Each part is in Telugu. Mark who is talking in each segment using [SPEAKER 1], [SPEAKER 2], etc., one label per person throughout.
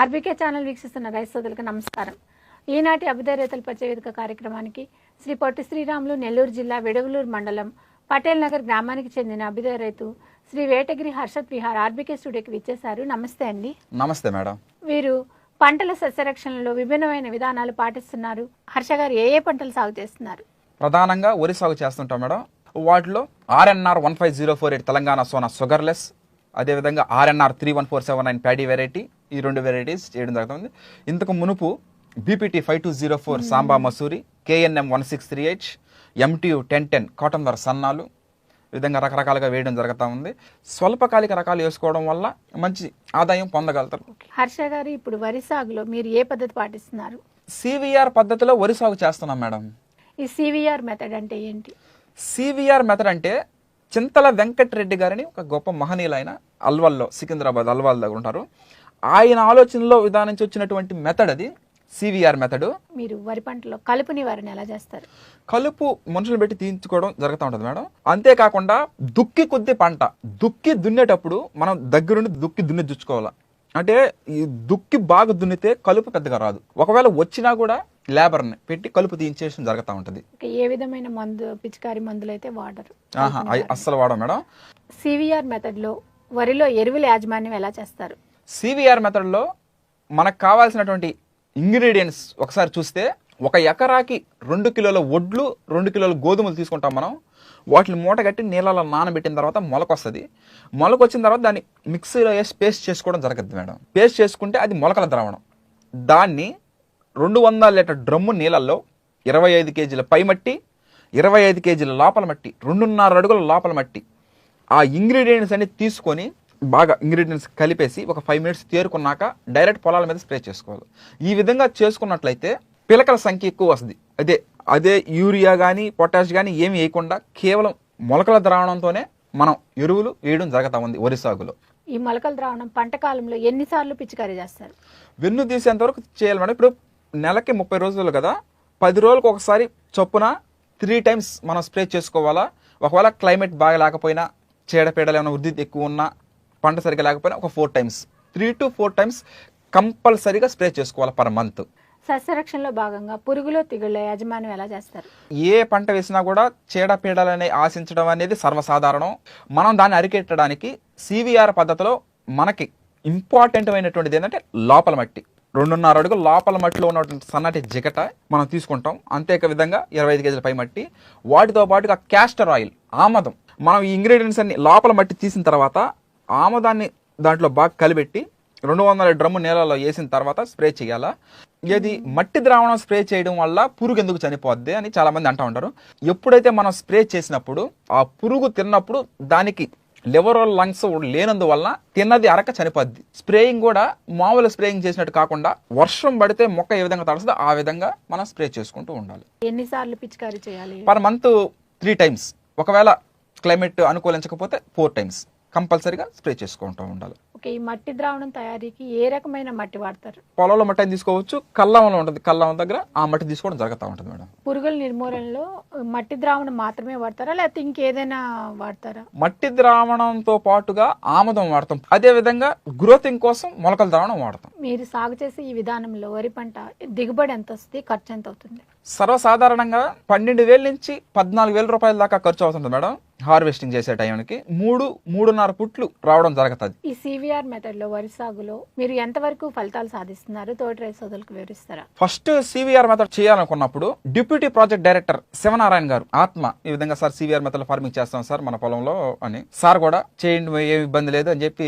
[SPEAKER 1] ఆర్బీకే ఛానల్ వీక్షిస్తున్న రైతు సోదరులకు నమస్కారం. ఈనాటి అభ్యుదయ రైతుల పరిచయ వేదిక కార్యక్రమానికి శ్రీ పొట్టి శ్రీరాములు నెల్లూరు జిల్లా విడవలూరు మండలం పటేల్ నగర్ గ్రామానికి చెందిన అభ్యుదయ రైతు శ్రీ వేటగిరి హర్షత్ విహార్ ఆర్బీకే స్టూడియోకి విచ్చేశారు. నమస్తే అండి.
[SPEAKER 2] నమస్తే మేడం.
[SPEAKER 1] వీరు పంటల సస్యరక్షణలో విభిన్నమైన విధానాలు పాటిస్తున్నారు. హర్ష గారు ఏ ఏ పంటలు సాగు చేస్తున్నారు?
[SPEAKER 2] ప్రధానంగా వరి సాగు చేస్తుంటాం మేడం. వాటిలో RNR one five zero four eight Telangana Sona sugarless అదేవిధంగా RNR three one four seven nine paddy variety ఈ రెండు వెరైటీస్ చేయడం జరుగుతుంది. ఇంతకు మునుపు BPT five two zero four Samba Masuri KNM one six three eight MTU ten ten cotton వర్ సన్నాలు విధంగా రకరకాలుగా వేయడం జరుగుతూ ఉంది. స్వల్పకాలిక రకాలు వేసుకోవడం వల్ల మంచి ఆదాయం పొందగలుగుతారు.
[SPEAKER 1] హర్ష గారు ఇప్పుడు వరి సాగులో మీరు ఏ పద్ధతి పాటిస్తున్నారు?
[SPEAKER 2] సివిఆర్ పద్ధతిలో వరి సాగు చేస్తున్నాం మేడం.
[SPEAKER 1] ఈ సివిఆర్ మెథడ్ అంటే ఏంటి?
[SPEAKER 2] సివిఆర్ మెథడ్ అంటే చింతల వెంకటరెడ్డి గారిని ఒక గొప్ప మహనీయులైన అల్వల్లో సికింద్రాబాద్ అల్వాల్ దగ్గర ఉంటారు. ఆయన ఆలోచనలో విధానించి వచ్చినటువంటి మెథడ్ అది సివిఆర్ మెథడ్
[SPEAKER 1] మీరు వరి పంటలో కలుపు నివారణ ఎలా చేస్తారు?
[SPEAKER 2] కలుపు మనుషులు పెట్టి తీయించుకోవడం జరుగుతూ ఉంటుంది మేడం. అంతేకాకుండా దుక్కి కొద్ది పంట దుక్కి దున్నేటప్పుడు మనం దగ్గరుండి దుక్కి దున్ని దుచ్చుకోవాలి అంటే ఈ దుక్కి బాగా దున్నితే కలుపు పెద్దగా రాదు. ఒకవేళ వచ్చినా కూడా లేబర్ని పెట్టి కలుపు తీయించేయడం జరుగుతూ ఉంటుంది.
[SPEAKER 1] ఇంకా ఏ విధమైన మందు పిచికారి మందులు అయితే వాడరు
[SPEAKER 2] అస్సలు వాడం మేడం.
[SPEAKER 1] సివిఆర్ మెథడ్లో వరిలో ఎరువుల యాజమాన్యం ఎలా చేస్తారు?
[SPEAKER 2] సివిఆర్ మెథడ్లో మనకు కావాల్సినటువంటి ఇంగ్రీడియంట్స్ ఒకసారి చూస్తే ఒక ఎకరాకి రెండు కిలోల వడ్లు రెండు కిలోల గోధుమలు తీసుకుంటాం మనం. వాటిని మూట కట్టి నీళ్ళలో నానబెట్టిన తర్వాత మొలకొస్తుంది. మొలకొచ్చిన తర్వాత దాన్ని మిక్సీలో వేసి పేస్ట్ చేసుకోవడం జరగద్దు మేడం. పేస్ట్ చేసుకుంటే అది మొలకల ద్రావణం. దాన్ని రెండు వందల లీటర్ డ్రమ్ము నీళ్ళల్లో ఇరవై ఐదు కేజీల పై మట్టి ఇరవై ఐదు కేజీల లోపల మట్టి రెండున్నర అడుగుల లోపల మట్టి ఆ ఇంగ్రీడియంట్స్ అన్ని తీసుకొని బాగా ఇంగ్రీడియంట్స్ కలిపేసి ఒక ఫైవ్ మినిట్స్ తేరుకున్నాక డైరెక్ట్ పొలాల మీద స్ప్రే చేసుకోవాలి. ఈ విధంగా చేసుకున్నట్లయితే పిలకల సంఖ్య ఎక్కువ వస్తుంది. అదే అదే యూరియా కానీ పొటాష్ కానీ ఏమి వేయకుండా కేవలం మొలకల ద్రావణంతోనే మనం ఎరువులు వేయడం జరుగుతూ ఉంది వరి సాగులో.
[SPEAKER 1] ఈ మొలకల ద్రావణం పంట కాలంలో ఎన్నిసార్లు పిచికారీ చేస్తారు?
[SPEAKER 2] వెన్ను తీసేంత వరకు చేయాలి మేడం. ఇప్పుడు నెలకి ముప్పై రోజులు కదా. పది రోజులకు ఒకసారి చొప్పున త్రీ టైమ్స్ మనం స్ప్రే చేసుకోవాలా? ఒకవేళ క్లైమేట్ బాగా లేకపోయినా చీడపీడలు ఏమైనా వృద్ధి ఎక్కువ ఉన్నా పంట సరిగా లేకపోయినా ఒక four times three to four times కంపల్సరీగా స్ప్రే చేసుకోవాలి పర్ మంత్
[SPEAKER 1] సస్యరక్షణలో భాగంగా పురుగులో తెగుళ్ళ యాజమాన్యం ఎలా చేస్తారు?
[SPEAKER 2] ఏ పంట వేసినా కూడా చీడపీడలని ఆశించడం అనేది సర్వసాధారణం. మనం దాన్ని అరికెట్టడానికి సివిఆర్ పద్ధతిలో మనకి ఇంపార్టెంట్ అయినటువంటిది ఏంటంటే లోపల మట్టి. రెండున్నర అడుగులు లోపల మట్టిలో ఉన్నటువంటి సన్నటి జిగట మనం తీసుకుంటాం. అంతేక విధంగా ఇరవై ఐదు కేజీల పై మట్టి. వాటితో పాటుగా క్యాస్టర్ ఆయిల్ ఆమదం. మనం ఈ ఇంగ్రీడియంట్స్ అన్ని లోపల మట్టి తీసిన తర్వాత ఆమదాన్ని దాంట్లో బాగా కలిపెట్టి రెండు వందల డ్రమ్ము నీళ్ళలో వేసిన తర్వాత స్ప్రే చేయాలా? ఇది మట్టి ద్రావణం స్ప్రే చేయడం వల్ల పురుగు ఎందుకు చనిపోద్ది అని చాలా మంది అంటూ ఉంటారు. ఎప్పుడైతే మనం స్ప్రే చేసినప్పుడు ఆ పురుగు తిన్నప్పుడు దానికి లివర్ లంగ్స్ లేనందువల్ల తిన్నది అరక చనిపోద్ది. స్ప్రేయింగ్ కూడా మామూలు స్ప్రేయింగ్ చేసినట్టు కాకుండా వర్షం పడితే మొక్క ఏ విధంగా తడుస్తుందో ఆ విధంగా మనం స్ప్రే చేసుకుంటూ ఉండాలి.
[SPEAKER 1] ఎన్నిసార్లు పిచికారీ చేయాలి?
[SPEAKER 2] Per month three times. ఒకవేళ క్లైమేట్ అనుకూలించకపోతే ఫోర్ టైమ్స్. కంపల్సరీగా స్ప్రే చేసుకుంటూ ఉండాలి.
[SPEAKER 1] ఈ మట్టి ద్రావణం తయారీకి ఏ రకమైన మట్టి వాడతారు?
[SPEAKER 2] పొలంలో మట్టి తీసుకోవచ్చు? కల్లంలో ఉంటుంది. కల్లం దగ్గర ఆ మట్టి తీసుకోవడం జరుగుతూ ఉంటుంది మేడం.
[SPEAKER 1] పురుగుల నిర్మూలనలో మట్టి ద్రావణం మాత్రమే వాడతారా? లేకపోతే ఇంకేదైనా వాడతారా?
[SPEAKER 2] మట్టి ద్రావణంతో పాటుగా ఆముదం వాడతాం. అదే విధంగా గ్రోతింగ్ కోసం మొలకల ద్రావణం వాడతాం.
[SPEAKER 1] మీరు సాగు చేసే ఈ విధానంలో వరి పంట దిగుబడి ఎంత వస్తుంది? ఖర్చు ఎంత అవుతుంది?
[SPEAKER 2] సర్వసాధారణంగా పన్నెండు వేల నుంచి పద్నాలుగు వేల రూపాయల దాకా ఖర్చు అవుతుంది మేడం. హార్వెస్టింగ్ చేసే టైంకి మూడు మూడున్నర పుట్లు రావడం జరుగుతుంది.
[SPEAKER 1] ఈ సివిఆర్ మెథడ్లో వరి సాగులో మీరు ఎంతవరకు ఫలితాలు సాధిస్తున్నారు? తోటి రైతు సోదరులకు వివరిస్తారా?
[SPEAKER 2] ఫస్ట్ సివిఆర్ మెథడ్ చేయాలనుకున్నప్పుడు డిప్యూటీ ప్రాజెక్ట్ డైరెక్టర్ శివనారాయణ గారు ఆత్మ ఈ విధంగా సార్ సివిఆర్ మెథడ్ ఫార్మింగ్ చేస్తాం సార్ మన పొలంలో అని. సార్ కూడా చేయండి ఏమి ఇబ్బంది లేదు అని చెప్పి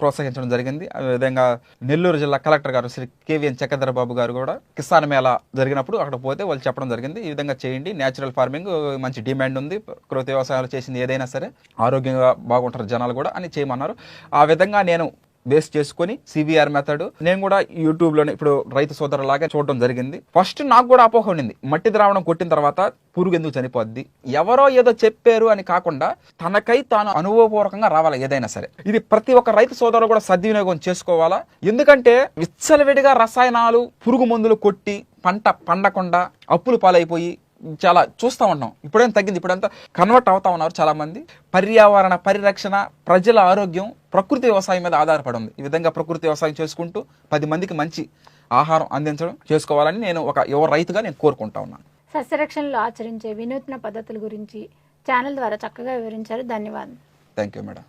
[SPEAKER 2] ప్రోత్సహించడం జరిగింది. ఆ విధంగా నెల్లూరు జిల్లా కలెక్టర్ గారు శ్రీ కేవీఎన్ చక్రధర బాబు గారు కూడా కిసాన్ మేళా జరిగినప్పుడు అక్కడ పోతే వాళ్ళు చెప్పడం జరిగింది. ఈ విధంగా చేయండి నేచురల్ ఫార్మింగ్ మంచి డిమాండ్ ఉంది ప్రకృతి వ్యవసాయాలు చేసింది ఏదైనా సరే ఆరోగ్యంగా బాగుంటారు జనాలు కూడా అని చేయమన్నారు. ఆ విధంగా నేను నేను బేస్ చేసుకొని సివిఆర్ మెథడ్ నేను కూడా యూట్యూబ్లోనే ఇప్పుడు రైతు సోదరులాగా చూడడం జరిగింది. ఫస్ట్ నాకు కూడా అపోహ ఉండింది. మట్టి ద్రావణం కొట్టిన తర్వాత పురుగు ఎందుకు చనిపోద్ది? ఎవరో ఏదో చెప్పారు అని కాకుండా తనకై తాను అనుభవపూర్వకంగా రావాలి ఏదైనా సరే? ఇది ప్రతి ఒక్క రైతు సోదరులు కూడా సద్వినియోగం చేసుకోవాలా? ఎందుకంటే విచ్చలవిడిగా రసాయనాలు పురుగు మందులు కొట్టి పంట పండకుండా అప్పులు పాలైపోయి చాలా చూస్తూ ఉన్నాం. ఇప్పుడేం తగ్గింది? ఇప్పుడంతా కన్వర్ట్ అవుతా ఉన్నారు చాలా మంది పర్యావరణ పరిరక్షణ ప్రజల ఆరోగ్యం ప్రకృతి వ్యవసాయం మీద ఆధారపడి ఉంది. ఈ విధంగా ప్రకృతి వ్యవసాయం చేసుకుంటూ పది మందికి మంచి ఆహారం అందించడం చేసుకోవాలని నేను ఒక యువ రైతుగా నేను కోరుకుంటా ఉన్నాను.
[SPEAKER 1] సస్యరక్షణలో ఆచరించే వినూత్న పద్ధతుల గురించి ఛానల్ ద్వారా చక్కగా వివరించారు. ధన్యవాదాలు
[SPEAKER 2] థ్యాంక్ యూ మేడం